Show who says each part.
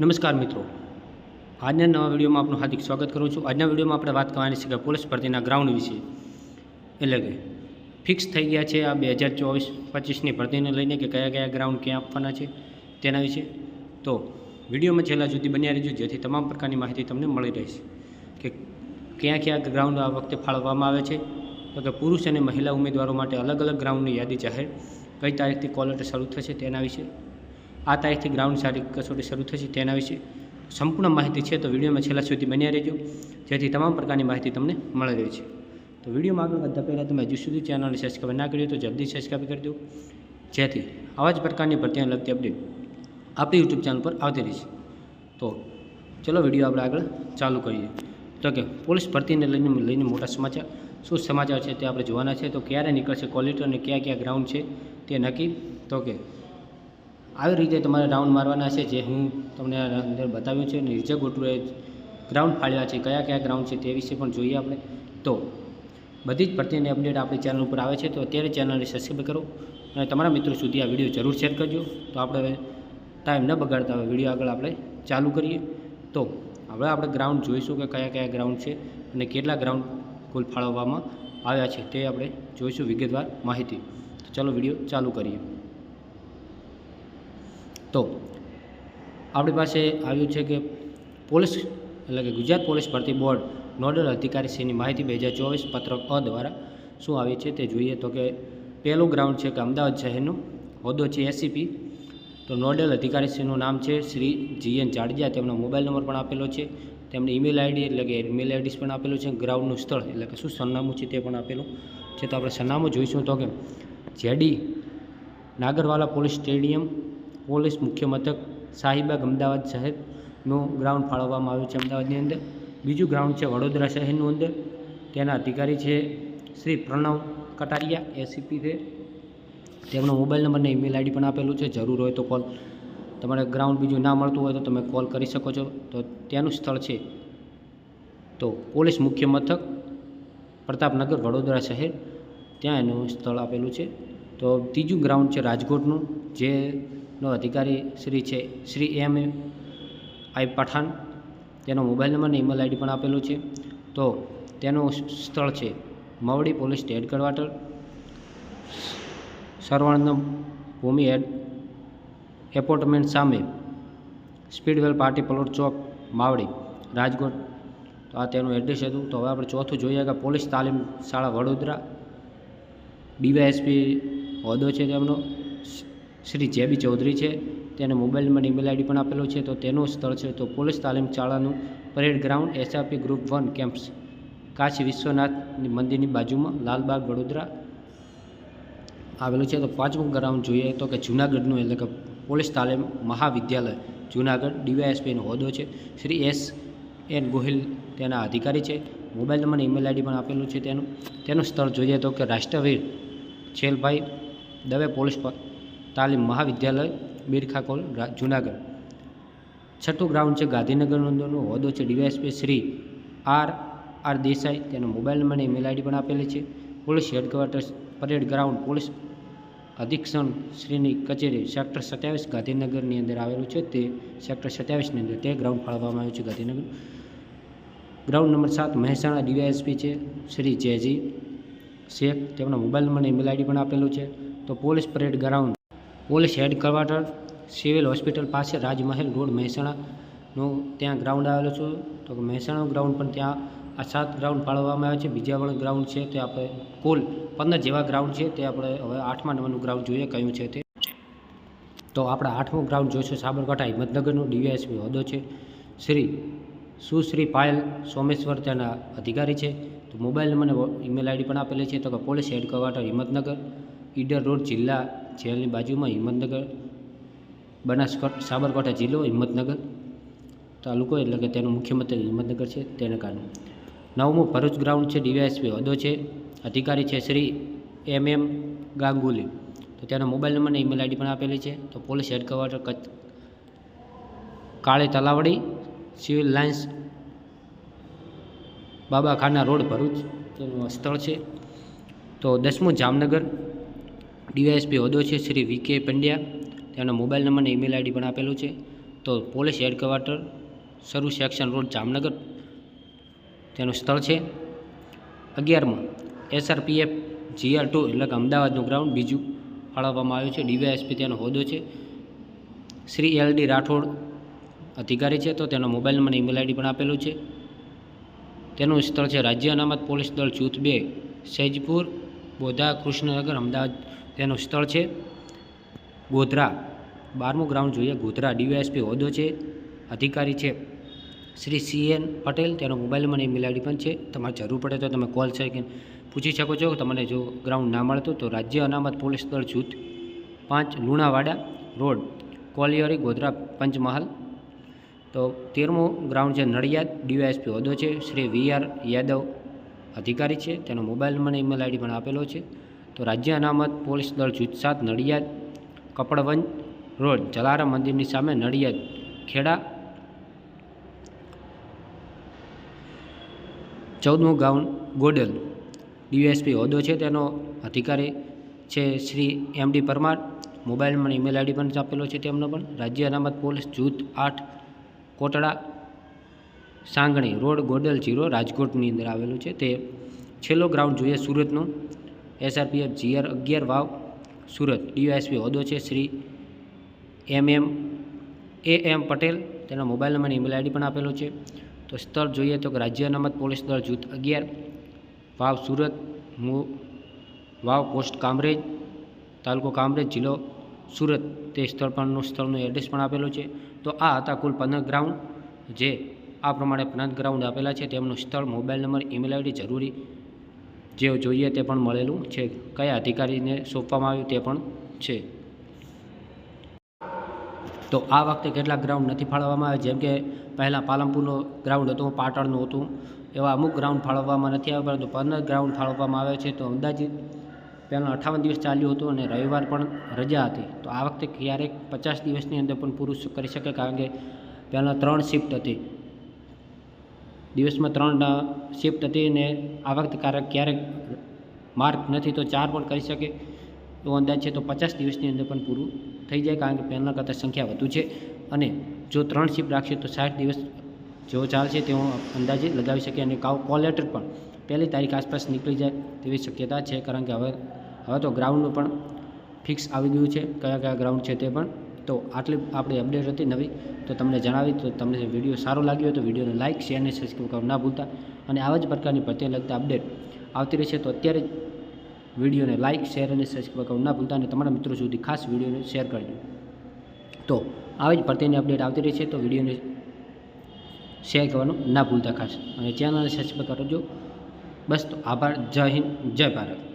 Speaker 1: નમસ્કાર મિત્રો. આજના નવા વિડીયોમાં આપનું હાર્દિક સ્વાગત કરું છું. આજના વિડીયોમાં આપણે વાત કરવાની છે કે પોલીસ ભરતીના ગ્રાઉન્ડ વિશે. એટલે કે ફિક્સ થઈ ગયા છે આ બે હજાર ચોવીસ પચીસની ભરતીને લઈને કે કયા કયા ગ્રાઉન્ડ ક્યાં આપવાના છે તેના વિશે. તો વિડીયોમાં છેલ્લા સુધી બન્યા રહેજો, જેથી તમામ પ્રકારની માહિતી તમને મળી રહેશે કે ક્યાં ક્યાં ગ્રાઉન્ડ આ વખતે ફાળવવામાં આવે છે. તો કે પુરુષ અને મહિલા ઉમેદવારો માટે અલગ અલગ ગ્રાઉન્ડની યાદી જાહેર કઈ તારીખથી કોલ લેટર શરૂ થશે તેના વિશે આ તારીખથી ગ્રાઉન્ડ સારી કસોટી શરૂ થશે, તેના વિશે સંપૂર્ણ માહિતી છે, તો વિડીયોમાં છેલ્લા સુધી બન્યા રહેજો. જેથી તમામ પ્રકારની માહિતી તમને મળી રહી છે. તો વિડીયોમાં આગળ વધતા પહેલાં તમે હજુ સુધી ચેનલને સબસ્ક્રાઈબ ના કર્યું તો જલ્દી સબસ્ક્રાઈબ કરી દો. જેથી આવા જ પ્રકારની ભરતીને લગતી અપડેટ આપણી યુટ્યુબ ચેનલ પર આવતી રહેશે તો ચલો વીડિયો આપણે આગળ ચાલુ કરીએ. તો કે પોલીસ ભરતીને લઈને લઈને મોટા સમાચાર. શું સમાચાર છે તે આપણે જોવાના છે, તો ક્યારે નીકળશે ક્વોલિટી અને કયા કયા ગ્રાઉન્ડ છે તે નક્કી. તો કે આવી રીતે તમારે રાઉન્ડ મારવાના છે, જે હું તમને અંદર બતાવ્યું છે. નિર્જક ગોટુએ ગ્રાઉન્ડ ફાળ્યા છે. કયા કયા ગ્રાઉન્ડ છે તે વિશે પણ જોઈએ આપણે. તો, બધી જ ભરતીની અપડેટ આપણી ચેનલ ઉપર આવે છે. તો અત્યારે ચેનલને સબસ્ક્રાઈબ કરો અને તમારા મિત્રો સુધી આ વીડિયો જરૂર શેર કરજો. તો આપણે ટાઈમ ન બગાડતા હવે વીડિયો આગળ આપણે ચાલુ કરીએ. તો, હવે આપણે ગ્રાઉન્ડ જોઈશું કે કયા કયા ગ્રાઉન્ડ છે અને કેટલા ગ્રાઉન્ડ કુલ ફાળવવામાં આવ્યા છે તે આપણે જોઈશું વિગતવાર માહિતી. તો ચાલો વીડિયો ચાલુ કરીએ. તો આપણી પાસે આવ્યું છે કે પોલીસ, એટલે કે ગુજરાત પોલીસ ભરતી બોર્ડ નોડલ અધિકારીશ્રીની માહિતી બે હજાર ચોવીસ પત્રક અ દ્વારા શું આવી છે તે જોઈએ. તો કે પહેલું ગ્રાઉન્ડ છે કે અમદાવાદ શહેરનું, હોદ્દો છે એસીપી તો નોડલ અધિકારીશ્રીનું નામ છે શ્રી જી એન જાડેજા. તેમનો મોબાઈલ નંબર પણ આપેલો છે. તેમની ઈમેલ આઈડી, એટલે કે ઈમેલ આઈડીસ પણ આપેલું છે. ગ્રાઉન્ડનું સ્થળ, એટલે કે શું સરનામું છે તે પણ આપેલું છે. તો આપણે સરનામું જોઈશું તો કે JD Nagarwala police stadium police મુખ્ય મથક શાહીબાગ અમદાવાદ શહેરનું ગ્રાઉન્ડ ફાળવવામાં આવ્યું છે અમદાવાદની અંદર. બીજું ગ્રાઉન્ડ છે વડોદરા શહેરનું અંદર. તેના અધિકારી છે શ્રી પ્રણવ કટારિયા એસીપી છે. તેમનો મોબાઈલ નંબર અને ઈમેલ આઈડી પણ આપેલું છે. જરૂર હોય તો કોલ તમારે ગ્રાઉન્ડ બીજું ના મળતું હોય તો તમે કોલ કરી શકો છો. તો ત્યાંનું સ્થળ છે. તો પોલીસ મુખ્ય મથક પ્રતાપનગર, વડોદરા શહેર. ત્યાં એનું સ્થળ આપેલું છે. તો ત્રીજું ગ્રાઉન્ડ છે રાજકોટનું જેનો અધિકારી શ્રી છે, શ્રી એમ. આઈ. પઠાણ. તેનો મોબાઈલ નંબર અને ઈમેલ આઈડી પણ આપેલું છે. તો તેનું સ્થળ છે Mavdi police headquarter Saravanam Bhumi head apartment સામે સ્પીડવેલ પાર્ટી પ્લોટ ચોક, માવડી, રાજકોટ. તો આ તેનું એડ્રેસ હતું. તો હવે આપણે ચોથું જોઈએ કે પોલીસ તાલીમ શાળા વડોદરા. ડીવાયએસપી હોદ્દો છે તેમનો. શ્રી જેબી ચૌધરી છે. તેને મોબાઈલ નંબર ઈમેલ આઈડી પણ આપેલો છે. તો તેનું સ્થળ છે તો પોલીસ તાલીમ શાળાનું parade ground SRP group one camps Kashi Vishwanath મંદિરની બાજુમાં લાલબાગ વડોદરા આવેલું છે. તો પાંચમું ગ્રાઉન્ડ જોઈએ તો કે જૂનાગઢનું, એટલે કે પોલીસ તાલીમ મહાવિદ્યાલય જૂનાગઢ ડીવાયએસપીનો હોદ્દો છે. શ્રી એસ એન ગોહિલ તેના અધિકારી છે. મોબાઈલ નંબર ઈમેલ આઈડી પણ આપેલું છે તેનું. તેનું સ્થળ જોઈએ તો કે રાષ્ટ્રવીર છેલભાઈ દવે પોલીસ તાલીમ મહાવિદ્યાલય, બિરખા કોલ જૂનાગઢ. છઠ્ઠું ગ્રાઉન્ડ છે ગાંધીનગરનો હોદ્દો છે DYSP Shri R R Desai. તેનો મોબાઈલ નંબર અને ઈમેલ આઈડી પણ આપેલી છે. Police headquarters parade ground police અધિક્ષણ શ્રીની કચેરી સેક્ટર સત્યાવીસ ગાંધીનગરની અંદર આવેલું છે. તે સેક્ટર સત્યાવીસની અંદર તે ગ્રાઉન્ડ ફાળવવામાં આવ્યું છે ગાંધીનગર. ગ્રાઉન્ડ નંબર સાત મહેસાણા ડીવાયએસપી છે શ્રી જેજી શેખ. તેમનો મોબાઈલ નંબર અને ઈમેલ આઈડી પણ આપેલું છે. તો police parade ground police headquarter civil hospital પાસે રાજમહેલ રોડ મહેસાણાનું ત્યાં ગ્રાઉન્ડ આવેલું છે. તો મહેસાણાનું ગ્રાઉન્ડ પણ ત્યાં આ સાત ગ્રાઉન્ડ ફાળવવામાં આવે છે. બીજા પણ ગ્રાઉન્ડ છે તે આપણે કુલ પંદર જેવા ગ્રાઉન્ડ છે તે આપણે હવે આઠમા નંબરનું ગ્રાઉન્ડ જોઈએ કયું છે તે. તો આપણે આઠમું ગ્રાઉન્ડ જોઈશું સાબરકાંઠા હિંમતનગરનું ડીવાયએસપી હોદ્દો છે. શ્રી સુશ્રી પાયલ સોમેશ્વર તેના અધિકારી છે. તો મોબાઈલ નંબર ઈમેલ આઈડી પણ આપેલી છે. તો કે police headquarter Himmatnagar, Idar road જિલ્લા જેલની બાજુમાં હિંમતનગર, બનાસકાંઠા, સાબરકાંઠા જિલ્લો, હિંમતનગર તાલુકો, એટલે કે તેનું મુખ્ય મથક હિંમતનગર છે, તેને કારણે. નવમું ભરૂચ ગ્રાઉન્ડ છે, ડીવાયએસપી હોદ્દો છે, અધિકારી છે શ્રી એમ એમ ગાંગુલી. તો તેનો મોબાઈલ નંબર અને ઈમેલ આઈડી પણ આપેલી છે, તો police headquarter Kutch Kali Talavadi, civil lines Babakhana road Bharuch, તેનું સ્થળ છે. તો દસમું જામનગર ડીવાયએસપી હોદ્દો છે શ્રી વી કે પંડ્યા. તેમનો મોબાઈલ નંબર અને ઈમેલ આઈડી પણ આપેલું છે. તો police headquarter, Saru section road, Jamnagar. તેનું સ્થળ છે અગિયારમાં. એસઆરપીએફ, જીઆર ટુ, એટલે કે અમદાવાદનું ગ્રાઉન્ડ. બીજું ફાળવવામાં આવ્યું છે. ડીવાયએસપી તેનો હોદ્દો છે. શ્રી એલ ડી રાઠોડ અધિકારી છે. તો તેનો મોબાઈલ નંબર ઈમેલ આઈડી પણ આપેલું છે. તેનું સ્થળ છે રાજ્ય અનામત પોલીસ દળ જૂથ બે, સૈજપુર, બોધા, કૃષ્ણનગર, અમદાવાદ. તેનું સ્થળ છે ગોધરા. બારમું ગ્રાઉન્ડ જોઈએ, ગોધરા ડીવાયએસપી હોદ્દો છે, અધિકારી છે શ્રી સી એન પટેલ, તેનો મોબાઈલ નંબર ઈમેલ આઈડી પણ છે. તમારે જરૂર પડે તો તમે કોલ છે કે પૂછી શકો છો. તમને જો ગ્રાઉન્ડ ના મળતું તો રાજ્ય અનામત પોલીસ દળ જૂથ પાંચ, લુણાવાડા રોડ, કોલિયરી ગોધરા પંચમહાલ. તો તેરમું ગ્રાઉન્ડ છે નડિયાદ, ડીવાયએસપી હોદ્દો છે. શ્રી વી આર યાદવ અધિકારી છે, તેનો મોબાઈલ નંબર ઈમેલ આઈડી પણ આપેલો છે. તો રાજ્ય અનામત પોલીસ દળ જૂથ સાત નડિયાદ, કપડવંજ રોડ, જલારામ મંદિરની સામે નડિયાદ, ખેડા, ચૌદમું ગાઉન ગોડલ. ડીએસપી હોદ્દો છે તેનો અધિકારી છે Shri M D Parmar. Mobile number email ID પણ આપેલો છે તેમનો પણ. રાજ્ય અનામત પોલીસ જૂથ આઠ, કોટડા, સાંગણી રોડ ગોડલ જીરો રાજકોટની અંદર આવેલું છે. તે છેલ્લો ગ્રાઉન્ડ જોઈએ સુરતનું. એસઆરપીએફ જીઆર અગિયાર વાવ સુરત. ડીવાયએસપી હોદ્દો છે શ્રી એમ એમ એ એમ પટેલ. તેનો મોબાઈલ નંબર ઈમેલ આઈડી પણ આપેલો છે. તો સ્થળ જોઈએ તો રાજ્ય અનામત પોલીસ દળ જૂથ અગિયાર, વાવ સુરત વાવ પોસ્ટ કામરેજ, તાલુકો કામરેજ, જિલ્લો સુરત. તે સ્થળ પરનું, સ્થળનું એડ્રેસ પણ આપેલું છે. તો આ હતા કુલ પંદર ગ્રાઉન્ડ. જે આ પ્રમાણે પંદર ગ્રાઉન્ડ આપેલા છે. તેમનું સ્થળ, મોબાઈલ નંબર, ઈમેલ આઈડી જરૂરી જે જોઈએ તે પણ મળેલું છે. કયા અધિકારીને સોંપવામાં આવ્યું તે પણ છે. તો આ વખતે કેટલાક ગ્રાઉન્ડ નથી ફાળવવામાં આવ્યા? જેમ કે પહેલાં પાલનપુરનું ગ્રાઉન્ડ હતું, પાટણનું હતું. એવા અમુક ગ્રાઉન્ડ ફાળવવામાં નથી આવ્યા, પરંતુ પંદર ગ્રાઉન્ડ ફાળવવામાં આવે છે. તો અંદાજિત પહેલાં અઠાવન દિવસ ચાલ્યું હતું અને રવિવાર પણ રજા હતી. તો આ વખતે ક્યારેક પચાસ દિવસની અંદર પણ પૂરું કરી શકે, કારણ કે પહેલાં ત્રણ શિફ્ટ હતી. દિવસમાં ત્રણ શિફ્ટ હતી ને આ વખતે ક્યારેક ક્યારેક માર્ક નથી તો ચાર પણ કરી શકે. એવો અંદાજ છે તો પચાસ દિવસની અંદર પણ પૂરું થઈ જાય કારણ કે પહેલાં કરતાં સંખ્યા વધુ છે. અને જો ત્રણ શિફ્ટ રાખશે તો સાઠ દિવસ જેવો ચાલશે તેવો અંદાજે લગાવી શકીએ અને કાવ કોલ લેટર પણ પહેલી તારીખ આસપાસ નીકળી જાય તેવી શક્યતા છે કારણ કે હવે હવે તો ગ્રાઉન્ડનું પણ ફિક્સ આવી ગયું છે. કયા કયા ગ્રાઉન્ડ છે તે પણ તો આટલી આપણી અપડેટ હતી નવી, તો તમને જણાવી, તો તમને વીડિયો સારો લાગ્યો તો વિડીયોને લાઇક શેર અને સબસ્ક્રાઈબ કરવા ના ભૂલતા. અને આવા જ પ્રકારની પ્રત્યે લગતા અપડેટ આવતી રહેશે તો અત્યારે જ વિડીયોને લાઇક શેર અને સબસ્ક્રાઈબ કરવા ના ભૂલતા અને તમારા મિત્રો સુધી ખાસ વિડીયોને શેર કરજો તો આવી જ પ્રત્યેની અપડેટ આવતી રહેશે તો વિડીયોને શેર કરવાનું ના ભૂલતા ખાસ. અને ચેનલને સબસ્ક્રાઈબ કરજો. બસ તો આભાર. જય હિન્દ, જય ભારત.